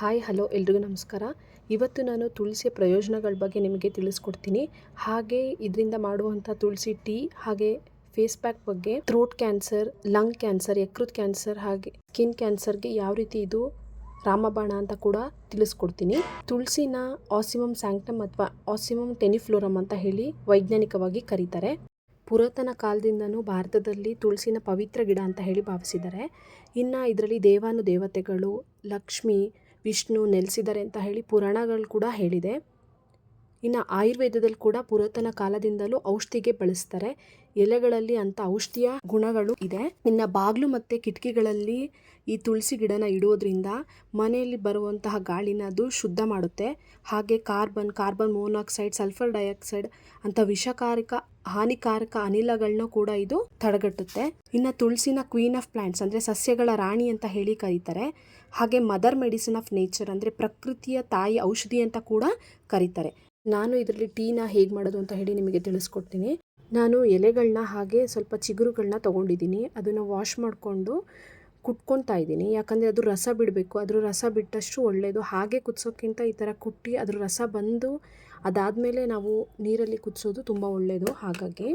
Hi, hello, ಎಲ್ರಿಗೂ ನಮಸ್ಕಾರ. ಇವತ್ತು ನಾನು ತುಳಸಿಯ ಪ್ರಯೋಜನಗಳ ಬಗ್ಗೆ ನಿಮಗೆ ತಿಳಿಸ್ಕೊಡ್ತೀನಿ. ಹಾಗೆ ಇದರಿಂದ ಮಾಡುವಂಥ ತುಳಸಿ ಟೀ, ಹಾಗೆ ಫೇಸ್ ಪ್ಯಾಕ್ ಬಗ್ಗೆ ಥ್ರೋಟ್ ಕ್ಯಾನ್ಸರ್ ಲಂಗ್ ಕ್ಯಾನ್ಸರ್ ಯಕೃತ್ ಕ್ಯಾನ್ಸರ್ ಹಾಗೆ ಸ್ಕಿನ್ ಕ್ಯಾನ್ಸರ್ಗೆ ಯಾವ ರೀತಿ ಇದು ರಾಮಬಾಣ ಅಂತ ಕೂಡ ತಿಳಿಸ್ಕೊಡ್ತೀನಿ. ತುಳಸಿನ ಆಸಿಮಮ್ ಸ್ಯಾಂಕ್ಟಮ್ ಅಥವಾ ಆಸಿಮಮ್ ಟೆನಿಫ್ಲೋರಮ್ ಅಂತ ಹೇಳಿ ವೈಜ್ಞಾನಿಕವಾಗಿ ಕರೀತಾರೆ. ಪುರಾತನ ಕಾಲದಿಂದನೂ ಭಾರತದಲ್ಲಿ ತುಳಸಿನ ಪವಿತ್ರ ಗಿಡ ಅಂತ ಹೇಳಿ ಭಾವಿಸಿದ್ದಾರೆ. ಇನ್ನು ಇದರಲ್ಲಿ ದೇವಾನು ದೇವತೆಗಳು ಲಕ್ಷ್ಮಿ ವಿಷ್ಣು ನೆಲೆಸಿದ್ದಾರೆ ಅಂತ ಹೇಳಿ ಪುರಾಣಗಳು ಕೂಡ ಹೇಳಿದೆ. ಇನ್ನು ಆಯುರ್ವೇದದಲ್ಲಿ ಕೂಡ ಪುರಾತನ ಕಾಲದಿಂದಲೂ ಔಷಧಿಗೆ ಬಳಸ್ತಾರೆ. ಎಲೆಗಳಲ್ಲಿ ಅಂತ ಔಷಧಿಯ ಗುಣಗಳು ಇದೆ. ಇನ್ನು ಬಾಗಿಲು ಮತ್ತು ಕಿಟಕಿಗಳಲ್ಲಿ ಈ ತುಳಸಿ ಗಿಡನ ಇಡೋದ್ರಿಂದ ಮನೆಯಲ್ಲಿ ಬರುವಂತಹ ಗಾಳಿನ ಅದು ಶುದ್ಧ ಮಾಡುತ್ತೆ. ಹಾಗೆ carbon carbon monoxide, sulphur dioxide ಅಂತ ವಿಷಕಾರಕ, ಹಾನಿಕಾರಕ ಅನಿಲಗಳನ್ನ ಕೂಡ ಇದು ತಡೆಗಟ್ಟುತ್ತೆ. ಇನ್ನು ತುಳಸಿನ ಕ್ವೀನ್ ಆಫ್ ಪ್ಲಾಂಟ್ಸ್ ಅಂದರೆ ಸಸ್ಯಗಳ ರಾಣಿ ಅಂತ ಹೇಳಿ ಕರೀತಾರೆ. ಹಾಗೆ ಮದರ್ ಮೆಡಿಸಿನ್ ಆಫ್ ನೇಚರ್ ಅಂದರೆ ಪ್ರಕೃತಿಯ ತಾಯಿ ಔಷಧಿ ಅಂತ ಕೂಡ ಕರೀತಾರೆ. ನಾನು ಇದರಲ್ಲಿ ಟೀನ ಹೇಗೆ ಮಾಡೋದು ಅಂತ ಹೇಳಿ ನಿಮಗೆ ತಿಳಿಸ್ಕೊಡ್ತೀನಿ. ನಾನು ಎಲೆಗಳನ್ನ ಹಾಗೆ ಸ್ವಲ್ಪ ಚಿಗುರುಗಳನ್ನ ತೊಗೊಂಡಿದ್ದೀನಿ. ಅದನ್ನು ವಾಶ್ ಮಾಡಿಕೊಂಡು ಕುಟ್ಕೊತಾ ಇದ್ದೀನಿ. ಯಾಕಂದರೆ ಅದು ರಸ ಬಿಡಬೇಕು. ಅದ್ರ ರಸ ಬಿಟ್ಟಷ್ಟು ಒಳ್ಳೆಯದು ಹಾಗೆ ಕುದಿಸೋಕ್ಕಿಂತ ಈ ಥರ ಕುಟ್ಟಿ ಅದ್ರ ರಸ ಬಂದು ಅದಾದಮೇಲೆ ನಾವು ನೀರಲ್ಲಿ ಕುದಿಸೋದು ತುಂಬ ಒಳ್ಳೆಯದು ಹಾಗಾಗಿ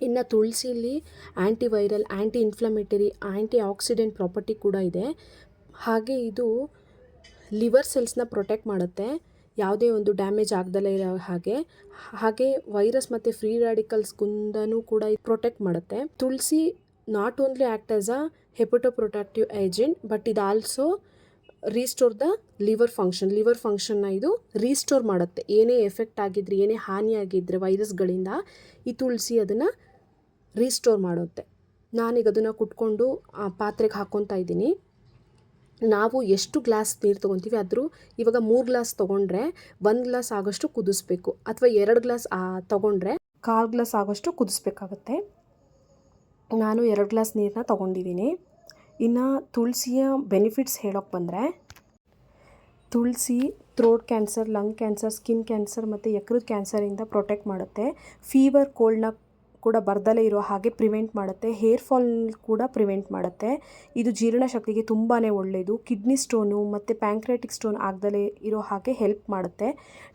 ಇನ್ನು ತುಳಸಿಲಿ antiviral anti inflammatory antioxidant property ಕೂಡ ಇದೆ. ಹಾಗೆ ಇದು ಲಿವರ್ ಸೆಲ್ಸ್ನ ಪ್ರೊಟೆಕ್ಟ್ ಮಾಡುತ್ತೆ. ಯಾವುದೇ ಒಂದು ಡ್ಯಾಮೇಜ್ ಆಗದಲೇ ಇರೋ ಹಾಗೆ ಹಾಗೆ ವೈರಸ್ ಮತ್ತು ಫ್ರೀ ರಾಡಿಕಲ್ಸ್ ಗುಂದನೂ ಕೂಡ ಪ್ರೊಟೆಕ್ಟ್ ಮಾಡುತ್ತೆ. Tulsi not only act as a hepatoprotective agent but ಇದು also restore the liver function liver ಫಂಕ್ಷನ್ನ ಇದು ರೀಸ್ಟೋರ್ ಮಾಡುತ್ತೆ. ಏನೇ ಎಫೆಕ್ಟ್ ಆಗಿದ್ರೆ, ಏನೇ ಹಾನಿ ಆಗಿದ್ರೆ ವೈರಸ್ಗಳಿಂದ ಈ ತುಳಸಿ ಅದನ್ನು ರೀಸ್ಟೋರ್ ಮಾಡುತ್ತೆ. ನಾನೀಗ ಅದನ್ನು ಕುಟ್ಕೊಂಡು ಆ ಪಾತ್ರೆಗೆ ಹಾಕ್ಕೊತಾ ಇದ್ದೀನಿ. ನಾವು ಎಷ್ಟು ಗ್ಲಾಸ್ ನೀರು ತೊಗೊತೀವಿ ಆದರೂ ಇವಾಗ ಮೂರು ಗ್ಲಾಸ್ ತೊಗೊಂಡ್ರೆ ಒಂದು ಗ್ಲಾಸ್ ಆಗೋಷ್ಟು ಕುದಿಸ್ಬೇಕು ಅಥವಾ ಎರಡು ಗ್ಲಾಸ್ ತೊಗೊಂಡ್ರೆ ಕಾಲು ಗ್ಲಾಸ್ ಆಗೋಷ್ಟು ಕುದಿಸ್ಬೇಕಾಗತ್ತೆ. ನಾನು ಎರಡು ಗ್ಲಾಸ್ ನೀರನ್ನ ತೊಗೊಂಡಿದ್ದೀನಿ. ಇನ್ನು ತುಳಸಿಯ ಬೆನಿಫಿಟ್ಸ್ ಹೇಳೋಕ್ಕೆ ಬಂದರೆ ತುಳಸಿ throat cancer lung cancer skin cancer ಮತ್ತು ಯಕೃತ್ ಕ್ಯಾನ್ಸರಿಂದ ಪ್ರೊಟೆಕ್ಟ್ ಮಾಡುತ್ತೆ. ಫೀವರ್ ಕೋಲ್ಡ್ನ ಕೂಡ ಬರ್ದಲೇ ಇರೋ ಹಾಗೆ ಪ್ರಿವೆಂಟ್ ಮಾಡುತ್ತೆ. ಹೇರ್ ಫಾಲ್ ಕೂಡ ಪ್ರಿವೆಂಟ್ ಮಾಡುತ್ತೆ. ಇದು ಜೀರ್ಣಶಕ್ತಿಗೆ ತುಂಬಾ ಒಳ್ಳೆಯದು ಕಿಡ್ನಿ ಸ್ಟೋನು ಮತ್ತು ಪ್ಯಾಂಕ್ರೆಟಿಕ್ ಸ್ಟೋನ್ ಆಗದಲೇ ಇರೋ ಹಾಗೆ ಹೆಲ್ಪ್ ಮಾಡುತ್ತೆ.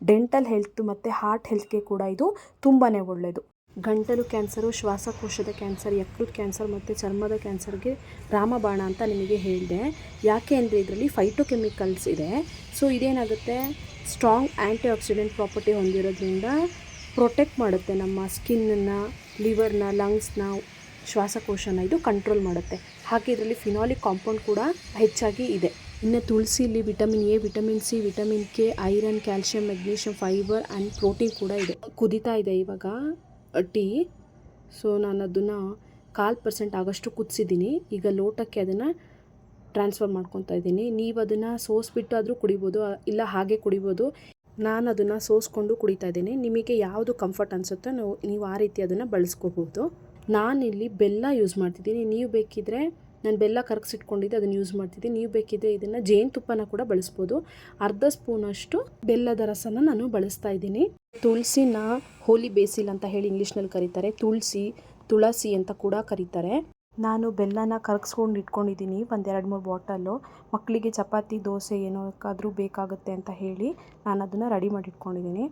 ಡೆಂಟಲ್ ಹೆಲ್ತ್ ಮತ್ತು ಹಾರ್ಟ್ ಹೆಲ್ತ್ಗೆ ಕೂಡ ಇದು ತುಂಬಾ ಒಳ್ಳೆಯದು ಗಂಟಲು ಕ್ಯಾನ್ಸರು ಶ್ವಾಸಕೋಶದ ಕ್ಯಾನ್ಸರ್ ಯಕೃತ್ ಕ್ಯಾನ್ಸರ್ ಮತ್ತು ಚರ್ಮದ ಕ್ಯಾನ್ಸರ್ಗೆ ರಾಮಬಾಣ ಅಂತ ನಿಮಗೆ ಹೇಳಿದೆ. ಯಾಕೆ ಅಂದರೆ ಇದರಲ್ಲಿ ಫೈಟೋಕೆಮಿಕಲ್ಸ್ ಇದೆ. ಸೊ ಇದೇನಾಗುತ್ತೆ? ಸ್ಟ್ರಾಂಗ್ ಆ್ಯಂಟಿ ಆಕ್ಸಿಡೆಂಟ್ ಪ್ರಾಪರ್ಟಿ ಹೊಂದಿರೋದ್ರಿಂದ ಪ್ರೊಟೆಕ್ಟ್ ಮಾಡುತ್ತೆ ನಮ್ಮ ಸ್ಕಿನ್ನನ್ನು ಲಿವರ್ನ ಲಂಗ್ಸ್ನ ಶ್ವಾಸಕೋಶನ ಇದು ಕಂಟ್ರೋಲ್ ಮಾಡುತ್ತೆ. ಹಾಗೆ ಇದರಲ್ಲಿ ಫಿನಾಲಿಕ್ ಕಾಂಪೌಂಡ್ ಕೂಡ ಹೆಚ್ಚಾಗಿ ಇದೆ. ಇನ್ನು ತುಳಸಿಲಿ vitamin A vitamin C vitamin K iron calcium magnesium fibre and protein ಕೂಡ ಇದೆ. ಕುದೀತಾ ಇದೆ ಇವಾಗ ಟೀ ಸೊ ನಾನು ಅದನ್ನು ಕಾಲು ಪರ್ಸೆಂಟ್ ಆಗೋಷ್ಟು ಕುದಿಸಿದ್ದೀನಿ ಈಗ ಲೋಟಕ್ಕೆ ಅದನ್ನು ಟ್ರಾನ್ಸ್ಫರ್ ಮಾಡ್ಕೊತಾ ಇದ್ದೀನಿ ನೀವು ಅದನ್ನು ಸೋಸ್ಬಿಟ್ಟು ಆದರೂ ಕುಡಿಬೋದು, ಇಲ್ಲ ಹಾಗೆ ಕುಡಿಬೋದು. ನಾನು ಅದನ್ನು ಸೋಸ್ಕೊಂಡು ಕುಡಿತಾ ಇದ್ದೀನಿ. ನಿಮಗೆ ಯಾವುದು ಕಂಫರ್ಟ್ ಅನಿಸುತ್ತೋ ನಾವು ನೀವು ಆ ರೀತಿ ಅದನ್ನು ಬಳಸ್ಕೋಬೋದು ನಾನಿಲ್ಲಿ ಬೆಲ್ಲ ಯೂಸ್ ಮಾಡ್ತಿದ್ದೀನಿ. ನೀವು ಬೇಕಿದ್ರೆ, ನಾನು ಬೆಲ್ಲ ಕರಗಿಸಿಟ್ಕೊಂಡಿದ್ದೆ, ಅದನ್ನು ಯೂಸ್ ಮಾಡ್ತಿದ್ದೀನಿ. ನೀವು ಬೇಕಿದ್ರೆ ಇದನ್ನು ಜೇನುತುಪ್ಪನ ಕೂಡ ಬಳಸ್ಬೋದು. ಅರ್ಧ ಸ್ಪೂನಷ್ಟು ಬೆಲ್ಲದ ರಸನ ನಾನು ಬಳಸ್ತಾ ಇದ್ದೀನಿ. ತುಳಸಿನ ಹೋಲಿ ಬೇಸಿಲ್ ಅಂತ ಹೇಳಿ ಇಂಗ್ಲೀಷ್ನಲ್ಲಿ ಕರೀತಾರೆ. ತುಳಸಿ ತುಳಸಿ ಅಂತ ಕೂಡ ಕರೀತಾರೆ. ನಾನು ಬೆಲ್ಲನ ಕರಗಿಸ್ಕೊಂಡು ಇಟ್ಕೊಂಡಿದ್ದೀನಿ ಒಂದು ಎರಡು ಮೂರು ಬಾಟಲ್ಲು ಮಕ್ಕಳಿಗೆ ಚಪಾತಿ, ದೋಸೆ ಏನಕ್ಕಾದರೂ ಬೇಕಾಗುತ್ತೆ ಅಂತ ಹೇಳಿ ನಾನು ಅದನ್ನು ರೆಡಿ ಮಾಡಿ ಇಟ್ಕೊಂಡಿದ್ದೀನಿ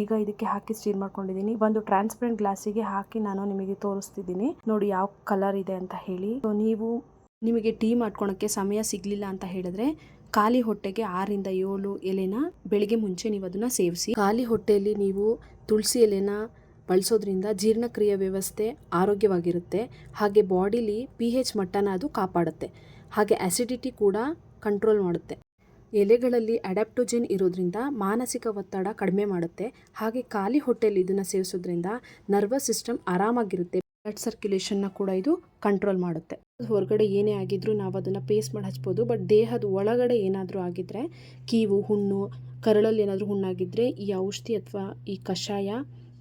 ಈಗ ಇದಕ್ಕೆ ಹಾಕಿ ಸ್ಟೀರ್ ಮಾಡ್ಕೊಂಡಿದ್ದೀನಿ. ಒಂದು ಟ್ರಾನ್ಸ್ಪರೆಂಟ್ ಗ್ಲಾಸಿಗೆ ಹಾಕಿ ನಾನು ನಿಮಗೆ ತೋರಿಸ್ತಿದ್ದೀನಿ. ನೋಡಿ ಯಾವ ಕಲರ್ ಇದೆ ಅಂತ ಹೇಳಿ. ಸೊ ನೀವು ನಿಮಗೆ ಟೀ ಮಾಡ್ಕೊಳೋಕ್ಕೆ ಸಮಯ ಸಿಗಲಿಲ್ಲ ಅಂತ ಹೇಳಿದ್ರೆ ಖಾಲಿ ಹೊಟ್ಟೆಗೆ ಆರರಿಂದ ಏಳು ಎಲೆನ ಬೆಳಿಗ್ಗೆ ಮುಂಚೆ ನೀವು ಅದನ್ನು ಸೇವಿಸಿ. ಖಾಲಿ ಹೊಟ್ಟೆಯಲ್ಲಿ ನೀವು ತುಳಸಿ ಎಲೆನ ಬಳಸೋದ್ರಿಂದ ಜೀರ್ಣಕ್ರಿಯೆ ವ್ಯವಸ್ಥೆ ಆರೋಗ್ಯವಾಗಿರುತ್ತೆ. ಹಾಗೆ ಬಾಡಿಲಿ ಪಿ ಹೆಚ್ ಮಟ್ಟನ ಅದು ಕಾಪಾಡುತ್ತೆ. ಹಾಗೆ ಆ್ಯಸಿಡಿಟಿ ಕೂಡ ಕಂಟ್ರೋಲ್ ಮಾಡುತ್ತೆ. ಎಲೆಗಳಲ್ಲಿ ಅಡ್ಯಾಪ್ಟೋಜೆನ್ ಇರೋದ್ರಿಂದ ಮಾನಸಿಕ ಒತ್ತಡ ಕಡಿಮೆ ಮಾಡುತ್ತೆ. ಹಾಗೆ ಖಾಲಿ ಹೊಟ್ಟೆಯಲ್ಲಿ ಇದನ್ನು ಸೇವಿಸೋದ್ರಿಂದ ನರ್ವಸ್ ಸಿಸ್ಟಮ್ ಆರಾಮಾಗಿರುತ್ತೆ. ಬ್ಲಡ್ ಸರ್ಕ್ಯುಲೇಷನ್ನ ಕೂಡ ಇದು ಕಂಟ್ರೋಲ್ ಮಾಡುತ್ತೆ. ಹೊರಗಡೆ ಏನೇ ಆಗಿದ್ರೂ ನಾವು ಅದನ್ನು ಪೇಸ್ಟ್ ಮಾಡಿ ಹಚ್ಬೋದು. ಬಟ್ ದೇಹದ ಒಳಗಡೆ ಏನಾದರೂ ಆಗಿದ್ದರೆ ಕೀವು, ಹುಣ್ಣು, ಕರಳಲ್ಲಿ ಏನಾದರೂ ಹುಣ್ಣಾಗಿದ್ದರೆ ಈ ಔಷಧಿ ಅಥವಾ ಈ ಕಷಾಯ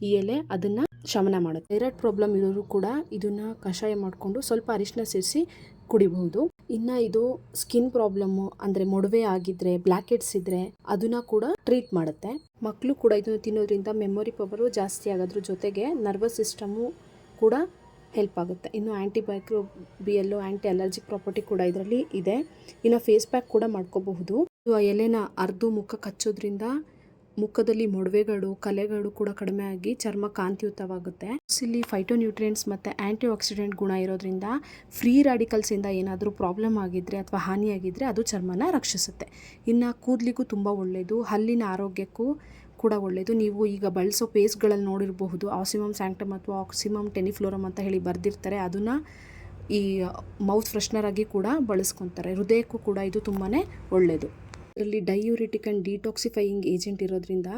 ಈ ಎಲೆ ಅದನ್ನು ಶಮನ ಮಾಡುತ್ತೆ. ಥೈರಾಯ್ಡ್ ಪ್ರಾಬ್ಲಮ್ ಇರೋರು ಕೂಡ ಇದನ್ನು ಕಷಾಯ ಮಾಡಿಕೊಂಡು ಸ್ವಲ್ಪ ಅರಿಶಿನ ಸೇರಿಸಿ ಕುಡಿಬಹುದು. ಇನ್ನು ಇದು ಸ್ಕಿನ್ ಪ್ರಾಬ್ಲಮ್ಮು ಅಂದರೆ ಮೊಡವೆ ಆಗಿದ್ರೆ ಬ್ಲ್ಯಾಕ್ ಹೆಡ್ಸ್ ಇದ್ರೆ ಅದನ್ನ ಕೂಡ ಟ್ರೀಟ್ ಮಾಡುತ್ತೆ. ಮಕ್ಕಳು ಕೂಡ ಇದನ್ನು ತಿನ್ನೋದ್ರಿಂದ ಮೆಮೊರಿ ಪವರು ಜಾಸ್ತಿ ಆಗೋದ್ರ ಜೊತೆಗೆ ನರ್ವಸ್ ಸಿಸ್ಟಮು ಕೂಡ ಹೆಲ್ಪ್ ಆಗುತ್ತೆ. ಇನ್ನು ಆ್ಯಂಟಿಬೈಕ್ರೋಬಿಯಲ್ಲು ಆ್ಯಂಟಿ ಅಲರ್ಜಿಕ್ ಪ್ರಾಪರ್ಟಿ ಕೂಡ ಇದರಲ್ಲಿ ಇದೆ. ಇನ್ನು ಫೇಸ್ ಪ್ಯಾಕ್ ಕೂಡ ಮಾಡ್ಕೋಬಹುದು. ಎಲೆನ ಅರ್ಧ ಮುಖ ಕಚ್ಚೋದ್ರಿಂದ ಮುಖದಲ್ಲಿ ಮೊಡವೆಗಳು, ಕಲೆಗಳು ಕೂಡ ಕಡಿಮೆ ಆಗಿ ಚರ್ಮ ಕಾಂತಿಯುತವಾಗುತ್ತೆ ಇಲ್ಲಿ ಫೈಟೋನ್ಯೂಟ್ರಿಯೆಂಟ್ಸ್ ಮತ್ತು ಆ್ಯಂಟಿ ಆಕ್ಸಿಡೆಂಟ್ ಗುಣ ಇರೋದ್ರಿಂದ ಫ್ರೀ ರಾಡಿಕಲ್ಸಿಂದ ಏನಾದರೂ ಪ್ರಾಬ್ಲಮ್ ಆಗಿದ್ರೆ ಅಥವಾ ಹಾನಿಯಾಗಿದ್ದರೆ ಅದು ಚರ್ಮನ ರಕ್ಷಿಸುತ್ತೆ. ಇನ್ನು ಕೂದಲಿಗೂ ತುಂಬ ಒಳ್ಳೆಯದು ಹಲ್ಲಿನ ಆರೋಗ್ಯಕ್ಕೂ ಕೂಡ ಒಳ್ಳೆಯದು ನೀವು ಈಗ ಬಳಸೋ ಪೇಸ್ಟ್ಗಳಲ್ಲಿ ನೋಡಿರಬಹುದು ಆಕ್ಸಿಮಮ್ ಸ್ಯಾಂಕ್ಟಮ್ ಅಥವಾ ಆಕ್ಸಿಮಮ್ ಟೆನಿಫ್ಲೋರಮ್ ಅಂತ ಹೇಳಿ ಬರೆದಿರ್ತಾರೆ, ಅದನ್ನು ಈ ಮೌತ್ ಫ್ರೆಶ್ನರ್ ಆಗಿ ಕೂಡ ಬಳಸ್ಕೊತಾರೆ. ಹೃದಯಕ್ಕೂ ಕೂಡ ಇದು ತುಂಬಾ ಒಳ್ಳೆಯದು ಇದರಲ್ಲಿ ಡೈಯೂರಿಟಿಕ್ ಆ್ಯಂಡ್ ಡಿಟಾಕ್ಸಿಫೈಯಿಂಗ್ ಏಜೆಂಟ್ ಇರೋದ್ರಿಂದ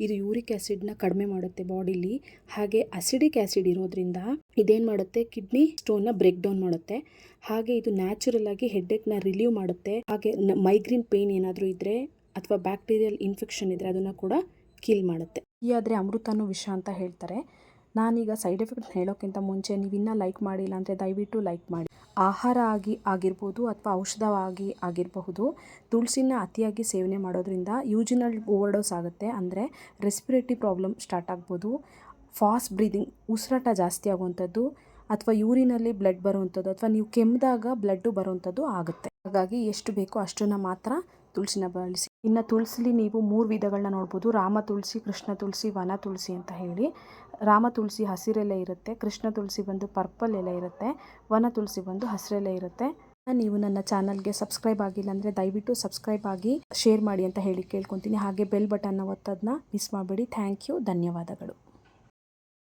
ಇದು ಯೂರಿಕ್ ಆ್ಯಸಿಡ್ನ ಕಡಿಮೆ ಮಾಡುತ್ತೆ ಬಾಡಿಲಿ. ಹಾಗೆ ಅಸಿಡಿಕ್ ಆ್ಯಸಿಡ್ ಇರೋದ್ರಿಂದ ಇದೇನು ಮಾಡುತ್ತೆ? ಕಿಡ್ನಿ ಸ್ಟೋನ್ನ ಬ್ರೇಕ್ ಡೌನ್ ಮಾಡುತ್ತೆ. ಹಾಗೆ ಇದು ನ್ಯಾಚುರಲ್ ಆಗಿ ಹೆಡ್ಡೇಕ್ನ ರಿಲೀವ್ ಮಾಡುತ್ತೆ. ಹಾಗೆ ಮೈಗ್ರೇನ್ ಪೇನ್ ಏನಾದರೂ ಇದ್ದರೆ ಅಥವಾ ಬ್ಯಾಕ್ಟೀರಿಯಲ್ ಇನ್ಫೆಕ್ಷನ್ ಇದ್ದರೆ ಅದನ್ನು ಕೂಡ ಕಿಲ್ ಮಾಡುತ್ತೆ. ಈ ಆದರೆ ಅಮೃತನೂ ವಿಷ ಅಂತ ಹೇಳ್ತಾರೆ. ನಾನೀಗ ಸೈಡ್ ಎಫೆಕ್ಟ್ ಹೇಳೋಕ್ಕಿಂತ ಮುಂಚೆ ನೀವು ಇನ್ನೂ ಲೈಕ್ ಮಾಡಿಲ್ಲ ಅಂದರೆ ದಯವಿಟ್ಟು ಲೈಕ್ ಮಾಡಿ. ಆಹಾರ ಆಗಿ ಆಗಿರ್ಬೋದು ಅಥವಾ ಔಷಧವಾಗಿ ಆಗಿರಬಹುದು, ತುಳಸಿನ ಅತಿಯಾಗಿ ಸೇವನೆ ಮಾಡೋದ್ರಿಂದ ಯೂಜಿನಲ್ ಓವರ್ಡೋಸ್ ಆಗುತ್ತೆ. ಅಂದರೆ ರೆಸ್ಪಿರೇಟರಿ ಪ್ರಾಬ್ಲಮ್ ಸ್ಟಾರ್ಟ್ ಆಗ್ಬೋದು. ಫಾಸ್ಟ್ ಬ್ರೀದಿಂಗ್ ಉಸಿರಾಟ ಜಾಸ್ತಿ ಆಗುವಂಥದ್ದು ಅಥವಾ ಯೂರಿನಲ್ಲಿ ಬ್ಲಡ್ ಬರುವಂಥದ್ದು ಅಥವಾ ನೀವು ಕೆಮ್ಮಿದಾಗ ಬ್ಲಡ್ಡು ಬರುವಂಥದ್ದು ಆಗುತ್ತೆ. ಹಾಗಾಗಿ ಎಷ್ಟು ಬೇಕೋ ಅಷ್ಟನ್ನು ಮಾತ್ರ ತುಳಸಿನ ಬಳಸಿ. ಇನ್ನು ತುಳಸಿಲಿ ನೀವು ಮೂರು ವಿಧಗಳನ್ನ ನೋಡ್ಬೋದು. ರಾಮ ತುಳಸಿ, ಕೃಷ್ಣ ತುಳಸಿ, ವನ ತುಳಸಿ ಅಂತ ಹೇಳಿ. ರಾಮ ತುಳಸಿ ಹಸಿರೆಲೆ ಇರುತ್ತೆ, ಕೃಷ್ಣ ತುಳಸಿ ಬಂದು ಪರ್ಪಲ್ ಎಲೆ ಇರುತ್ತೆ, ವನ ತುಳಸಿ ಬಂದು ಹಸಿರೆಲೆ ಇರುತ್ತೆ. ನೀವು ನನ್ನ ಚಾನಲ್ಗೆ ಸಬ್ಸ್ಕ್ರೈಬ್ ಆಗಿಲ್ಲ ಅಂದರೆ ದಯವಿಟ್ಟು ಸಬ್ಸ್ಕ್ರೈಬ್ ಆಗಿ, ಶೇರ್ ಮಾಡಿ ಅಂತ ಹೇಳಿ ಕೇಳ್ಕೊತೀನಿ. ಹಾಗೆ ಬೆಲ್ ಬಟನ್ನ ಒತ್ತೋದನ್ನ ಮಿಸ್ ಮಾಡಬೇಡಿ. ಥ್ಯಾಂಕ್ ಯು, ಧನ್ಯವಾದಗಳು.